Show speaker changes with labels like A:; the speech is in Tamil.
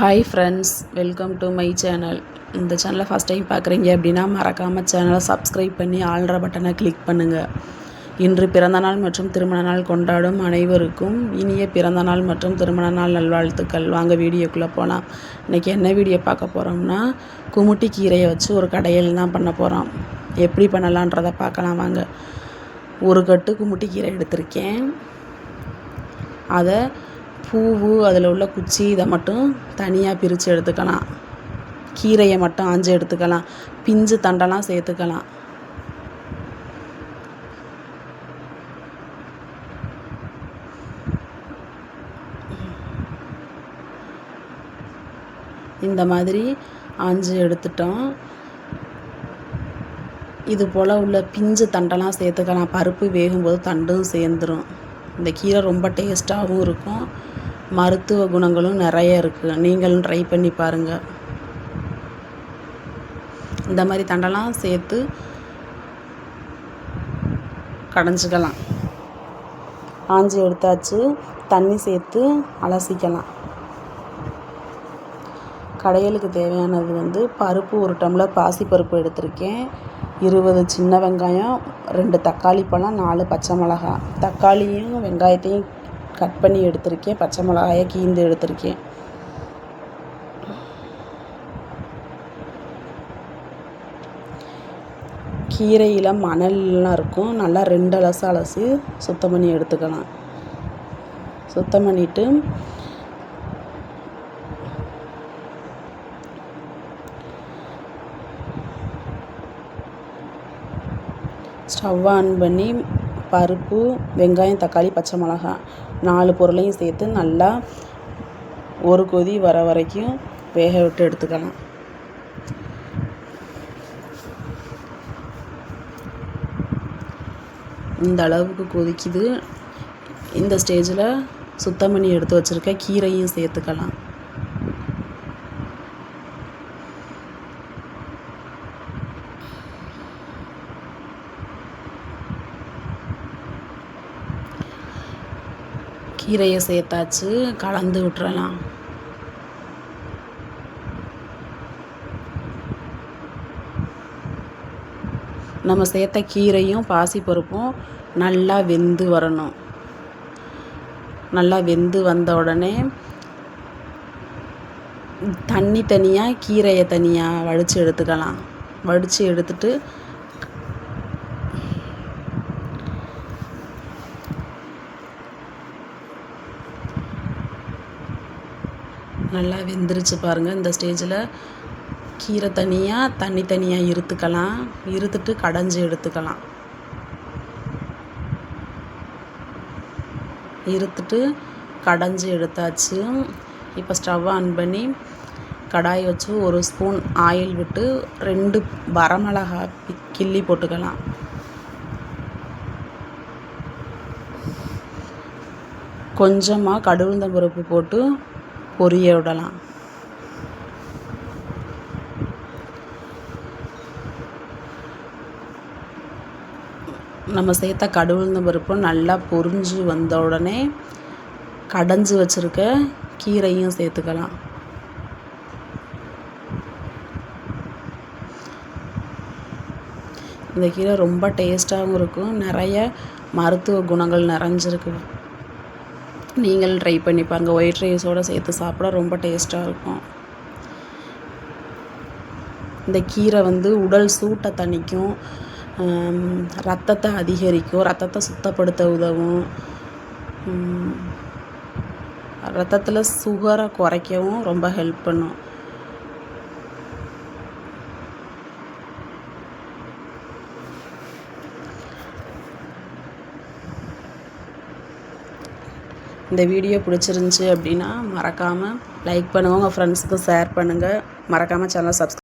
A: Hi friends welcome to my channel இந்த சேனலை ஃபஸ்ட் டைம் பார்க்குறீங்க அப்படின்னா மறக்காமல் சேனலை சப்ஸ்கிரைப் பண்ணி ஆள்ற பட்டனை கிளிக் பண்ணுங்கள் இன்று பிறந்தநாள் மற்றும் திருமண நாள் கொண்டாடும் அனைவருக்கும் இனிய பிறந்தநாள் மற்றும் திருமண நாள் நல்வாழ்த்துக்கள். வாங்க வீடியோக்குள்ளே போகலாம் இன்றைக்கி என்ன வீடியோ பார்க்க போகிறோம்னா குமுட்டி கீரையை வச்சு ஒரு கடையில் தான் பண்ண போகிறோம் எப்படி பண்ணலான்றதை பார்க்கலாம் வாங்க. ஒரு கட்டு குமுட்டி கீரை எடுத்திருக்கேன். அதை பூவு அதில் உள்ள குச்சி இதை மட்டும் தனியாக பிரித்து எடுத்துக்கலாம். கீரையை மட்டும் ஆஞ்சு எடுத்துக்கலாம். பிஞ்சு தண்டெல்லாம் சேர்த்துக்கலாம். இந்த மாதிரி ஆஞ்சு எடுத்துட்டோம். இது போல் உள்ள பிஞ்சு தண்டெல்லாம் சேர்த்துக்கலாம். பருப்பு வேகும்போது தண்டும் சேர்ந்துடும் இந்த கீரை ரொம்ப டேஸ்ட்டாகவும் இருக்கும். மருத்துவ குணங்களும் நிறைய இருக்குது நீங்களும் ட்ரை பண்ணி பாருங்கள் இந்த மாதிரி தண்டெல்லாம் சேர்த்து கடைஞ்சிக்கலாம். ஆஞ்சி எடுத்தாச்சு. தண்ணி சேர்த்து அலசிக்கலாம். கடையலுக்கு தேவையானது வந்து பருப்பு ஒரு டம்ளர் பாசிப்பருப்பு எடுத்திருக்கேன். இருபது சின்ன வெங்காயம் ரெண்டு தக்காளி பழம் நாலு பச்சை மிளகா தக்காளியும் வெங்காயத்தையும் கட் பண்ணி எடுத்திருக்கேன். பச்சை மிளகாயை கீந்து எடுத்திருக்கேன். கீரையில் மணல்லாம் இருக்கும். நல்லா ரெண்டு அலசு அலசி சுத்தம் பண்ணி எடுத்துக்கலாம். சுத்தம் பண்ணிவிட்டு ஸ்டவ் ஆன் பண்ணி பருப்பு வெங்காயம் தக்காளி பச்சை மிளகாய். நாலு பொருளையும் சேர்த்து நல்லா ஒரு கொதி வர வரைக்கும் வேக விட்டு எடுத்துக்கலாம். இந்த அளவுக்கு கொதிக்குது. இந்த ஸ்டேஜில் சுத்தம் பண்ணி எடுத்து வச்சுருக்க கீரையும் சேர்த்துக்கலாம். கீரையை சேர்த்தாச்சு கலந்து விட்டுறலாம். நம்ம சேர்த்த கீரையும் பாசிப்பருப்பும் நல்லா வெந்து வரணும். நல்லா வெந்து வந்த உடனே தண்ணி தனியாக கீரையை தனியாக வடித்து எடுத்துக்கலாம். வடித்து எடுத்துட்டு நல்லா வெந்துருச்சு பாருங்கள் இந்த ஸ்டேஜில் கீரை தனியாக தண்ணி தனியாக இருத்துக்கலாம். இருத்துட்டு கடைஞ்சி எடுத்துக்கலாம். இருத்துட்டு கடைஞ்சி எடுத்தாச்சு. இப்போ ஸ்டவ் ஆன் பண்ணி கடாய் வச்சு ஒரு ஸ்பூன் ஆயில் விட்டு ரெண்டு வரமிளகா கிள்ளி போட்டுக்கலாம். கொஞ்சமாக கடுகுந்த பருப்பு போட்டு பொரிய விடலாம் நம்ம சேர்த்த கடுகுந்த பருப்பும் நல்லா பொரிஞ்சு வந்த உடனே கடைஞ்சி வச்சுருக்க கீரையும் சேர்த்துக்கலாம். இந்த கீரை ரொம்ப டேஸ்ட்டாகவும் இருக்கும். நிறைய மருத்துவ குணங்கள் நிறைஞ்சிருக்கு. நீங்கள் ட்ரை பண்ணி பாருங்கள் ஒயிட் ரைஸோடு சேர்த்து சாப்பிட ரொம்ப டேஸ்ட்டாக இருக்கும். இந்த கீரை வந்து உடல் சூட்டை தணிக்கும் ரத்தத்தை அதிகரிக்கும் ரத்தத்தை சுத்தப்படுத்த உதவும். ரத்தத்தில் சுகரை குறைக்கவும் ரொம்ப ஹெல்ப் பண்ணும். இந்த வீடியோ பிடிச்சிருந்துச்சி அப்படின்னா மறக்காமல் லைக் பண்ணுங்கள் உங்கள் ஃப்ரெண்ட்ஸுக்கு ஷேர் பண்ணுங்கள் மறக்காமல் சேனல் சப்ஸ்கிரைப்